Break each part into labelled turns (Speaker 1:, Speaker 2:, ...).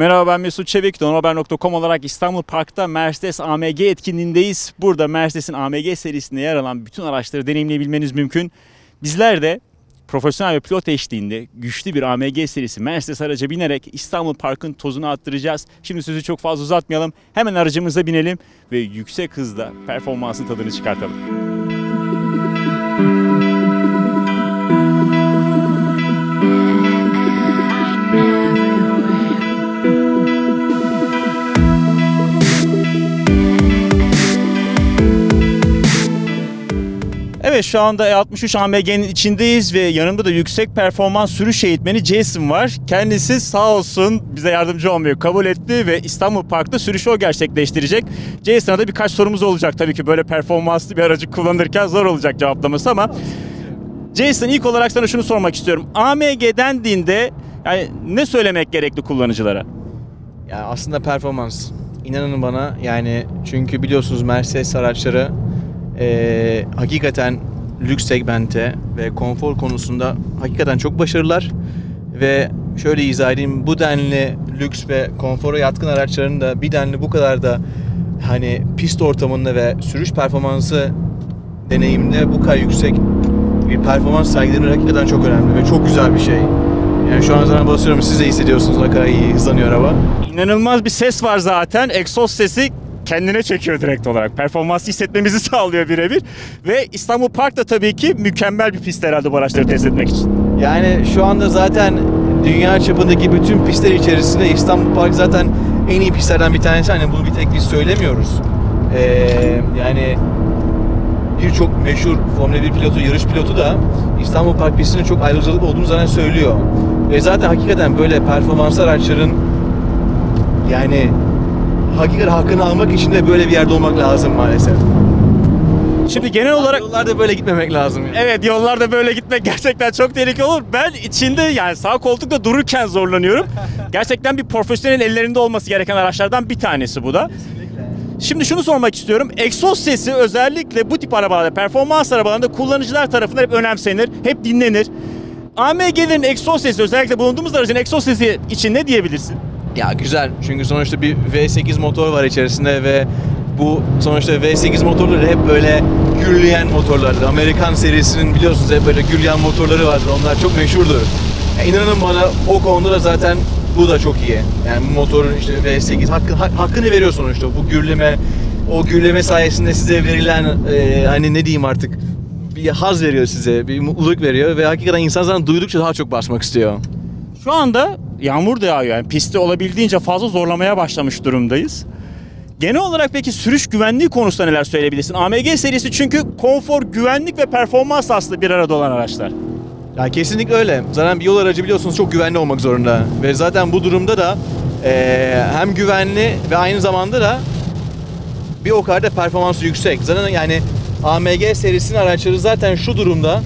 Speaker 1: Merhaba ben Mesut Çevik. Donohaber.com olarak İstanbul Park'ta Mercedes AMG etkinliğindeyiz. Burada Mercedes'in AMG serisinde yer alan bütün araçları deneyimleyebilmeniz mümkün. Bizler de profesyonel ve pilot eşliğinde güçlü bir AMG serisi Mercedes araca binerek İstanbul Park'ın tozunu attıracağız. Şimdi sözü çok fazla uzatmayalım. Hemen aracımıza binelim ve yüksek hızda performansın tadını çıkartalım. Şu anda E63 AMG'nin içindeyiz ve yanımda da yüksek performans sürüş eğitmeni Jason var. Kendisi sağ olsun bize yardımcı olmayı kabul etti ve İstanbul Park'ta sürüşü o gerçekleştirecek. Jason'a da birkaç sorumuz olacak tabii ki böyle performanslı bir aracı kullanırken zor olacak cevaplaması ama Jason ilk olarak sana şunu sormak istiyorum. AMG dendiğinde yani ne söylemek gerekli kullanıcılara?
Speaker 2: Ya aslında performans. İnanın bana yani çünkü biliyorsunuz Mercedes araçları eee, hakikaten lüks segmente ve konfor konusunda hakikaten çok başarılılar. Ve şöyle izah edeyim bu denli lüks ve konfora yatkın araçların da bir denli bu kadar da hani pist ortamında ve sürüş performansı deneyimde bu kadar yüksek bir performans sergilemek hakikaten çok önemli ve çok güzel bir şey. Yani şu an zaten basıyorum siz de hissediyorsunuz ne kadar iyi hızlanıyor araba.
Speaker 1: İnanılmaz bir ses var zaten. Egzoz sesi kendine çekiyor direkt olarak. Performansı hissetmemizi sağlıyor birebir. Ve İstanbul Park da tabii ki mükemmel bir pist herhalde bu araçları test etmek için.
Speaker 2: Yani şu anda zaten dünya çapındaki bütün pistler içerisinde İstanbul Park zaten en iyi pistlerden bir tanesi. Hani bunu bir tek biz söylemiyoruz. Ee, yani birçok meşhur Formula 1 pilotu, yarış pilotu da İstanbul Park pistinin çok ayrıcalıklı olduğunu zaten söylüyor. Ve zaten hakikaten böyle performans araçların yani hakikaten hakkını almak için de böyle bir yerde olmak lazım maalesef.
Speaker 1: Şimdi genel olarak
Speaker 2: Yollarda böyle gitmemek lazım. Yani.
Speaker 1: Evet yollarda böyle gitmek gerçekten çok tehlikeli olur. Ben içinde yani sağ koltukta dururken zorlanıyorum. Gerçekten bir profesyonel ellerinde olması gereken araçlardan bir tanesi bu da. Şimdi şunu sormak istiyorum. Egzoz sesi özellikle bu tip arabalarda, performans arabalarında kullanıcılar tarafından hep önemsenir, hep dinlenir. AMG'lerin egzoz sesi özellikle bulunduğumuz aracın egzoz sesi için ne diyebilirsin?
Speaker 2: Ya güzel çünkü sonuçta bir V8 motor var içerisinde ve bu sonuçta V8 motorları hep böyle gürleyen motorlardır. Amerikan serisinin biliyorsunuz hep böyle gürleyen motorları vardır. Onlar çok meşhurdur. Ya inanın bana o konuda da zaten bu da çok iyi. Yani bu motorun işte V8 hakkı, hak- hakkını veriyor sonuçta. Bu gürleme o gürleme sayesinde size verilen e, hani ne diyeyim artık bir haz veriyor size, bir mutluluk veriyor ve hakikaten insan zaten duydukça daha çok basmak istiyor.
Speaker 1: Şu anda yağmur da yağıyor. Yani pisti olabildiğince fazla zorlamaya başlamış durumdayız. Genel olarak peki sürüş güvenliği konusunda neler söyleyebilirsin? AMG serisi çünkü konfor, güvenlik ve performans aslında bir arada olan araçlar.
Speaker 2: Ya kesinlikle öyle. Zaten bir yol aracı biliyorsunuz çok güvenli olmak zorunda. Ve zaten bu durumda da eee, hem güvenli ve aynı zamanda da bir o kadar da performansı yüksek. Zaten yani AMG serisinin araçları zaten şu durumda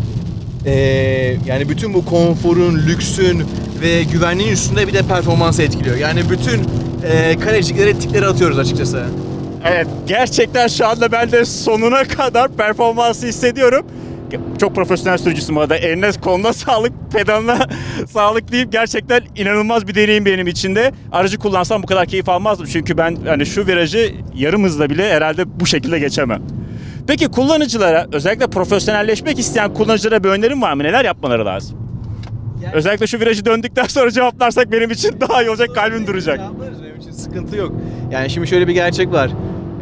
Speaker 2: eee, yani bütün bu konforun, lüksün ve güvenliğin üstünde bir de performansı etkiliyor. Yani bütün eee kaleciklere tikleri atıyoruz açıkçası.
Speaker 1: Evet gerçekten şu anda ben de sonuna kadar performansı hissediyorum. Çok profesyonel sürücüsün bu arada. Eline koluna sağlık, pedalına sağlık deyip gerçekten inanılmaz bir deneyim benim için de. Aracı kullansam bu kadar keyif almazdım. Çünkü ben hani şu virajı yarım hızla bile herhalde bu şekilde geçemem. Peki kullanıcılara, özellikle profesyonelleşmek isteyen kullanıcılara bir önerim var mı? Neler yapmaları lazım? Özellikle şu virajı döndükten sonra cevaplarsak benim için daha iyi olacak, kalbim duracak.
Speaker 2: Cevaplarız, benim için sıkıntı yok. Yani şimdi şöyle bir gerçek var.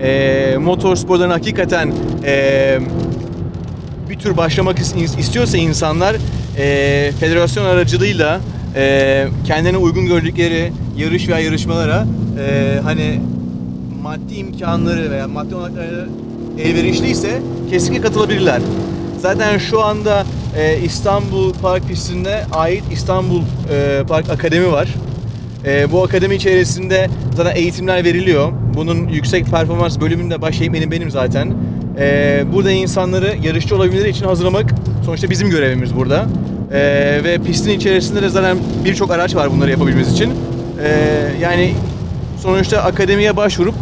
Speaker 2: Ee, motor sporlarına hakikaten ee, bir tür başlamak is- istiyorsa insanlar ee, federasyon aracılığıyla ee, kendilerine uygun gördükleri yarış veya yarışmalara ee, hani maddi imkanları veya maddi olanakları elverişliyse kesinlikle katılabilirler. Zaten şu anda ee, İstanbul Park pistine ait İstanbul ee, Park Akademi var. Ee, bu akademi içerisinde zaten eğitimler veriliyor. Bunun yüksek performans bölümünde baş eğitmenim benim zaten. Ee, burada insanları yarışçı olabilmeleri için hazırlamak sonuçta bizim görevimiz burada. Ee, ve pistin içerisinde de zaten birçok araç var bunları yapabilmemiz için. Ee, yani sonuçta akademiye başvurup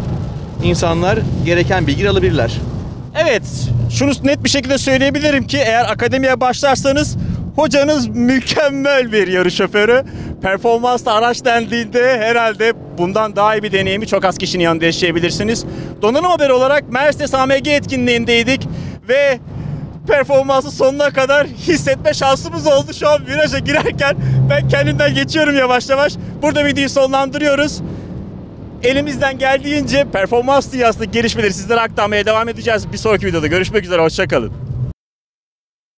Speaker 2: insanlar gereken bilgi alabilirler.
Speaker 1: Evet, şunu net bir şekilde söyleyebilirim ki eğer akademiye başlarsanız hocanız mükemmel bir yarış şoförü. performanslı araç dendiğinde herhalde bundan daha iyi bir deneyimi çok az kişinin yanında yaşayabilirsiniz. Donanım haberi olarak Mercedes AMG etkinliğindeydik ve performansı sonuna kadar hissetme şansımız oldu. Şu an viraja girerken ben kendimden geçiyorum yavaş yavaş. Burada videoyu sonlandırıyoruz. Elimizden geldiğince performans dünyasındaki gelişmeleri sizlere aktarmaya devam edeceğiz. Bir sonraki videoda görüşmek üzere. Hoşçakalın.